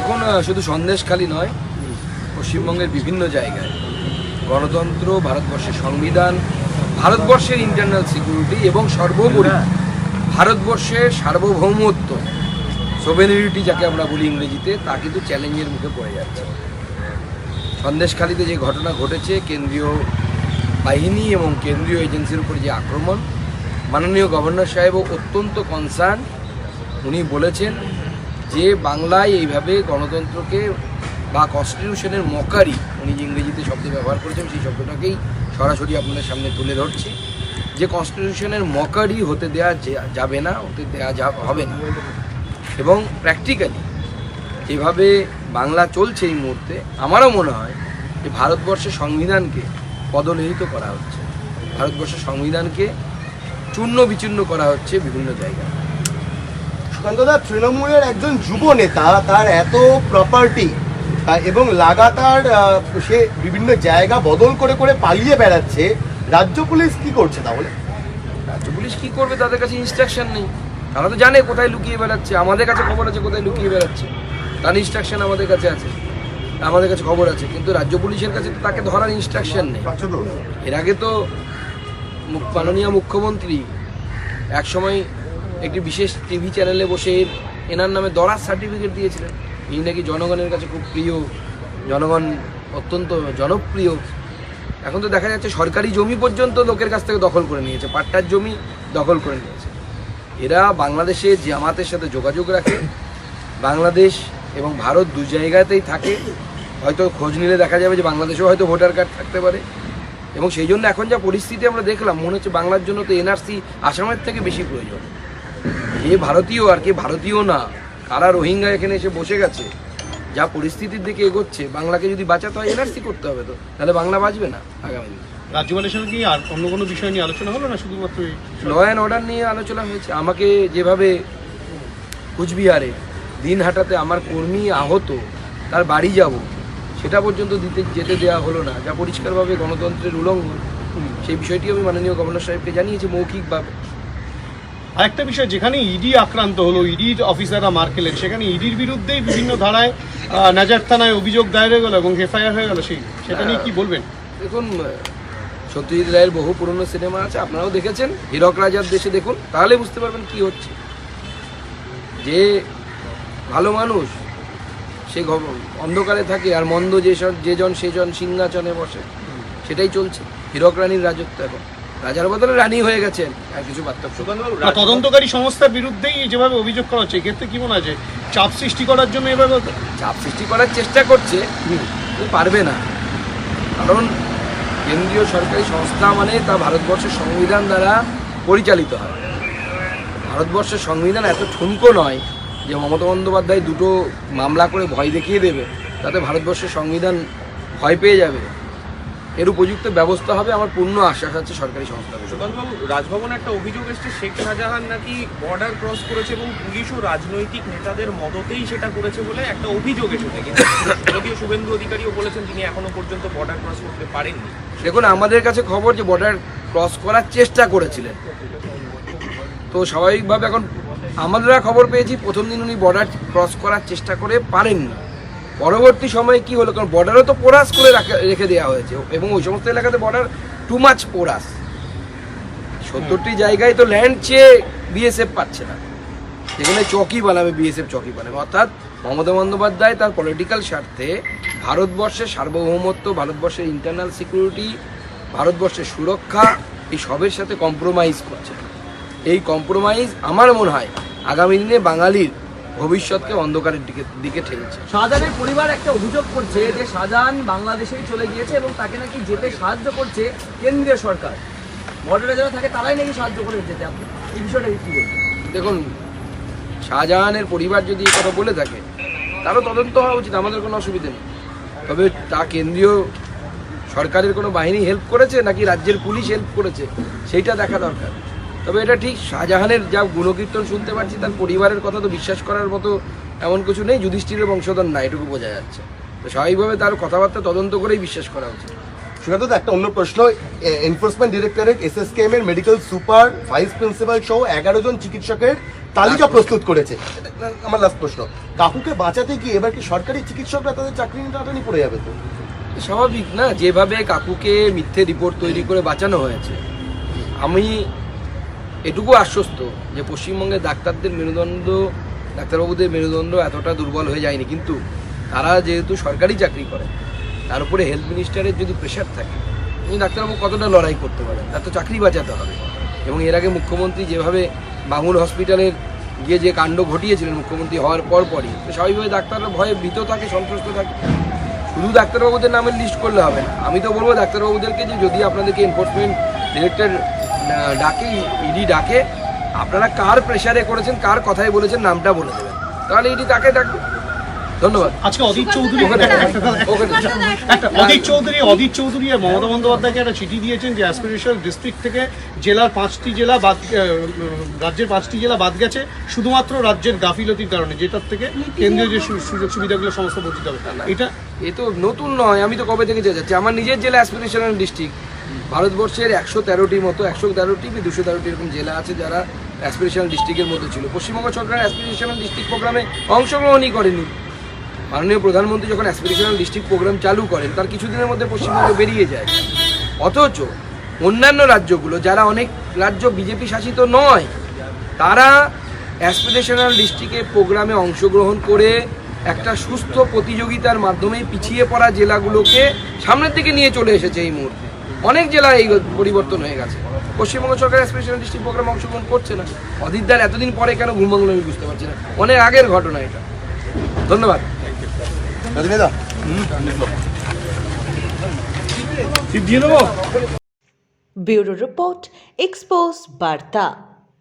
দেখুন শুধু সন্দেশখালি নয়, পশ্চিমবঙ্গের বিভিন্ন জায়গায় গণতন্ত্র, ভারতবর্ষের সংবিধান, ভারতবর্ষের ইন্টারনাল সিকিউরিটি এবং সর্বোপরি ভারতবর্ষের সার্বভৌমত্ব সোভেনিরিটি যাকে আমরা বলি ইংরেজিতে, তা কিন্তু চ্যালেঞ্জের মুখে পড়ে যাচ্ছে। সন্দেশখালীতে যে ঘটনা ঘটেছে, কেন্দ্রীয় বাহিনী এবং কেন্দ্রীয় এজেন্সির উপর যে আক্রমণ, মাননীয় গভর্নর সাহেবও অত্যন্ত কনসার্ন উনি বলেছেন যে বাংলায় এইভাবে গণতন্ত্রকে বা কনস্টিটিউশনের মকারি, উনি যে ইংরেজিতে শব্দ ব্যবহার করেছেন, সেই শব্দটাকেই সরাসরি আপনাদের সামনে তুলে ধরছি। যে কনস্টিটিউশনের মকারি হতে দেয়া যাবে না, হতে দেয়া যা, হবে না। এবং প্র্যাকটিক্যালি যেভাবে বাংলা চলছে এই মুহূর্তে, আমারও মনে হয় যে ভারতবর্ষের সংবিধানকে পদলেহিত করা হচ্ছে। ভারতবর্ষের সংবিধানকে চূর্ণ বিচূর্ণ করা হচ্ছে বিভিন্ন জায়গায়। সুকান্তদা তৃণমূলের একজন যুব নেতা তার এত প্রপার্টি এবং লাগাতার সে বিভিন্ন জায়গা বদল করে করে পালিয়ে বেড়াচ্ছে রাজ্য পুলিশ কি করছে তাহলে? রাজ্য পুলিশ কি করবে তাদের কাছে ইনস্ট্রাকশন নেই। তারা তো জানে কোথায় লুকিয়ে বেড়াচ্ছে আমাদের কাছে খবর আছে কোথায় লুকিয়ে বেড়াচ্ছে। তার ইনস্ট্রাকশন আমাদের কাছে আছে আমাদের কাছে খবর আছে কিন্তু রাজ্য পুলিশের কাছে তো তাকে ধরার ইনস্ট্রাকশন নেই। এর আগে তো মাননীয় মুখ্যমন্ত্রী একসময় একটি বিশেষ টিভি চ্যানেলে বসে এনার নামে দরাজ সার্টিফিকেট দিয়েছিলেন। ইনি নাকি জনগণের কাছে খুব প্রিয়, জনগণ অত্যন্ত জনপ্রিয়। এখন তো দেখা যাচ্ছে সরকারি জমি পর্যন্ত লোকের কাছ থেকে দখল করে নিয়েছে, পাট্টার জমি দখল করে নিয়েছে। এরা বাংলাদেশে জামাতের সাথে যোগাযোগ রাখে, বাংলাদেশ এবং ভারত দু জায়গাতেই থাকে। হয়তো খোঁজ নিলে দেখা যাবে যে বাংলাদেশেও হয়তো ভোটার কার্ড থাকতে পারে। এবং সেই জন্য এখন যা পরিস্থিতি আমরা দেখলাম, মনে হচ্ছে বাংলার জন্য তো এনআরসি আসামের থেকে বেশি প্রয়োজন। যে ভারতীয় আর কে ভারতীয় না। কারা রোহিঙ্গা এখানে এসে বসে গেছে? যা পরিস্থিতির দিকে এগোচ্ছে বাংলাকে যদি বাঁচাতে হয় এনআরসি করতে হবে তো। তাহলে বাংলা বাঁচবে না আগামী দিনে। রাজ্যপালের সঙ্গে কি আর অন্য কোনো বিষয় নিয়ে আলোচনা হলো না শুধুমাত্র ল অ্যান্ড অর্ডার নিয়ে আলোচনা হয়েছে। আমাকে যেভাবে কুচবিহারে দিনহাটাতে আমার কর্মী আহত তার বাড়ি যাব সেটা পর্যন্ত দিতে যেতে দেওয়া হলো না। যা পরিষ্কারভাবে গণতন্ত্রের উল্লঙ্ঘন সেই বিষয়টি আমি মাননীয় গভর্নর সাহেবকে জানিয়েছি মৌখিকভাবে আরেকটা বিষয় যেখানে ইডি আক্রান্ত হলো ইডির অফিসাররা মার খেলেন, সেখানে ইডির বিরুদ্ধেই বিভিন্ন ধারায় নাজার থানায় অভিযোগ দায়ের হয়ে গেল এবং এফআইআর হয়ে গেল সেই। সেটা নিয়ে কি বলবেন? দেখুন সত্যজিৎ রায়ের বহু পুরনো সিনেমা আছে, আপনারাও দেখেছেন, হীরক রাজার দেশে দেখুন, তাহলে বুঝতে পারবেন কি হচ্ছে। যে ভালো মানুষ, সে অন্ধকারে থাকে আর মন্দ যেসব, যেজন, সেজন সিংহাসনে বসে, সেটাই চলছে। হীরক রানীর রাজত্ব এখন। রাজার বদলে রানী হয়ে গেছেন আর কিছু পার্থক্য। তদন্তকারী সংস্থার বিরুদ্ধেই যেভাবে অভিযোগ করা হচ্ছে এক্ষেত্রে কি মনে আছে? চাপ সৃষ্টি করার জন্য এভাবে চাপ সৃষ্টি করার চেষ্টা করছে পারবে না। কারণ কেন্দ্রীয় সরকারি সংস্থা মানে তা ভারতবর্ষের সংবিধান দ্বারা পরিচালিত হয়। ভারতবর্ষের সংবিধান এত ঠুনকো নয় যে মমতা বন্দ্যোপাধ্যায় দুটো মামলা করে ভয় দেখিয়ে দেবে তাতে ভারতবর্ষের সংবিধান ভয় পেয়ে যাবে। এর উপযুক্ত ব্যবস্থা হবে আমার পূর্ণ আশ্বাস আছে সরকারি সংস্থাগুলো সুকান্তবাবু রাজভবনে একটা অভিযোগ এসছে শেখ শাহজাহান নাকি বর্ডার ক্রস করেছে এবং পুলিশ ও রাজনৈতিক নেতাদের মদতেই সেটা করেছে বলে একটা অভিযোগ এসেছে। কিন্তু যদিও শুভেন্দু অধিকারীও বলেছেন তিনি এখনও পর্যন্ত বর্ডার ক্রস করতে পারেননি। দেখুন আমাদের কাছে খবর যে বর্ডার ক্রস করার চেষ্টা করেছিলেন। তো স্বাভাবিকভাবে এখন আমরা খবর পেয়েছি প্রথম দিন উনি বর্ডার ক্রস করার চেষ্টা করে পারেননি। পরবর্তী সময়ে কি হলো? কারণ বর্ডারও তো পোরাস করে রাখা- দেওয়া হয়েছে। এবং ওই সমস্ত এলাকাতে বর্ডার টু মাচ পোরাস। সত্তরটি জায়গায় তো ল্যান্ড চেয়ে বিএসএফ পাচ্ছে না। সেখানে চকি বানাবে বিএসএফ চকি বানাবে। অর্থাৎ মমতা বন্দ্যোপাধ্যায় তার পলিটিক্যাল স্বার্থে ভারতবর্ষের সার্বভৌমত্ব, ভারতবর্ষের ইন্টারনাল সিকিউরিটি ভারতবর্ষের সুরক্ষা, এই সবের সাথে কম্প্রোমাইজ করছে। এই কম্প্রোমাইজ আমার মনে হয় আগামী দিনে বাঙালির ভবিষ্যৎকে অন্ধকারের দিকে দিকে ঠেলছে। শাহজাহানের পরিবার একটা অভিযোগ করছে যে শাহজাহান বাংলাদেশেই চলে গিয়েছে এবং তাকে নাকি যেতে সাহায্য করছে কেন্দ্রীয় সরকার। বর্ডারে যারা থাকে তারাই নাকি সাহায্য করে যেতে। আপনি এই বিষয়টা কি দেখুন শাহজাহানের পরিবার যদি এই কথা বলে থাকে তারও তদন্ত হওয়া উচিত আমাদের কোনো অসুবিধা নেই। তবে তা কেন্দ্রীয় সরকারের কোনো বাহিনী হেল্প করেছে নাকি রাজ্যের পুলিশ হেল্প করেছে সেইটা দেখা দরকার। তবে এটা ঠিক শাহজাহানের যা গুণকীর্তন শুনতে পাচ্ছি তার পরিবারের কথা তো বিশ্বাস করার মতো এমন কিছু নেই যুধিষ্ঠিরের বংশধর না এটুকু বোঝা যাচ্ছে। তো স্বাভাবিকভাবে তার কথাবার্তা তদন্ত করেই বিশ্বাস করা উচিত সুকান্ত একটা অন্য প্রশ্ন এনফোর্সমেন্ট ডিরেক্টরেট এসএসকেএম এর মেডিকেল সুপার ভাইস প্রিন্সিপাল সহ এগারো জন চিকিৎসকের তালিকা প্রস্তুত করেছে। আমার লাস্ট প্রশ্ন কাকুকে বাঁচাতে গিয়ে এবার কি সরকারি চিকিৎসকরা তাদের চাকরি টাটানি পড়ে যাবে তো? স্বাভাবিক না যেভাবে কাকুকে মিথ্যে রিপোর্ট তৈরি করে বাঁচানো হয়েছে আমি এটুকু আশ্বস্ত যে পশ্চিমবঙ্গে ডাক্তারদের মেরুদণ্ড, ডাক্তারবাবুদের মেরুদণ্ড এতটা দুর্বল হয়ে যায়নি। কিন্তু তারা যেহেতু সরকারি চাকরি করে, তার উপরে হেলথ মিনিস্টারের যদি প্রেশার থাকে, উনি ডাক্তারবাবু কতটা লড়াই করতে পারেন? তার তো চাকরি বাঁচাতে হবে। এবং এর আগে মুখ্যমন্ত্রী যেভাবে বাঙুল হসপিটালের গিয়ে যে কাণ্ড ঘটিয়েছিলেন মুখ্যমন্ত্রী হওয়ার পর পরই, তো স্বাভাবিকভাবে ডাক্তাররা ভয়ে ভীত থাকে, সন্ত্রস্ত থাকে। শুধু ডাক্তারবাবুদের নামের লিস্ট করলে হবে না। আমি তো বলব, ডাক্তারবাবুদেরকে যে যদি আপনাদেরকে এনফোর্সমেন্ট ডিরেক্টর ডাকে ইডি ডাকে। আপনারা কার প্রেশারে করেছেন কার কথায় বলেছেন নামটা বলে দেবেন। তাহলে ইডি তাকে ডাকবে। ধন্যবাদ। আজকে অদিত চৌধুরী ওখানে ওখানে একটা অদিত চৌধুরী অদিত চৌধুরী আর মমতা বন্দ্যোপাধ্যায়কে একটা চিঠি দিয়েছেন যে ডিস্ট্রিক্ট থেকে জেলার পাঁচটি জেলা বাদ রাজ্যের পাঁচটি জেলা বাদ গেছে শুধুমাত্র রাজ্যের গাফিলতির কারণে যেটার থেকে কেন্দ্রীয় যে সু- সুযোগ সুবিধাগুলো সমস্ত বঞ্চিত হবে। এটা এ তো নতুন নয় আমি তো কবে থেকে যাচ্ছি আমার নিজের জেলা অ্যাসপিরেশনাল ডিস্ট্রিক্ট ভারতবর্ষের একশো তেরোটির মতো, একশো তেরোটি কি দুশো তেরোটি এরকম জেলা আছে যারা অ্যাসপিরেশনাল ডিস্ট্রিক্টের মধ্যে ছিল। পশ্চিমবঙ্গ সরকার অ্যাসপিরেশনাল ডিস্ট্রিক্ট প্রোগ্রামে অংশগ্রহণই করেনি। মাননীয় প্রধানমন্ত্রী যখন অ্যাসপিরেশনাল ডিস্ট্রিক্ট প্রোগ্রাম চালু করেন, তার কিছুদিনের মধ্যে পশ্চিমবঙ্গ বেরিয়ে যায়। অথচ অন্যান্য রাজ্যগুলো, যারা অনেক রাজ্য বিজেপি শাসিত নয়, তারা অ্যাসপিরেশনাল ডিস্ট্রিক্টের প্রোগ্রামে অংশগ্রহণ করে একটা সুস্থ প্রতিযোগিতার মাধ্যমে পিছিয়ে পড়া জেলাগুলোকে সামনের দিকে নিয়ে চলে এসেছে এই মুহূর্তে। অনেক জেলায় এই পরিবর্তন হয়ে গেছে। পশ্চিমবঙ্গ সরকার স্পেশাল ডিস্ট্রিক্ট প্রোগ্রামে অংশগ্রহণ করছে না। অদিতদার এতদিন পরে কেন ঘুম আমি বুঝতে পারছি না। অনেক আগের ঘটনা এটা। ধন্যবাদ। ব্যুরো রিপোর্ট এক্সপোজ বার্তা।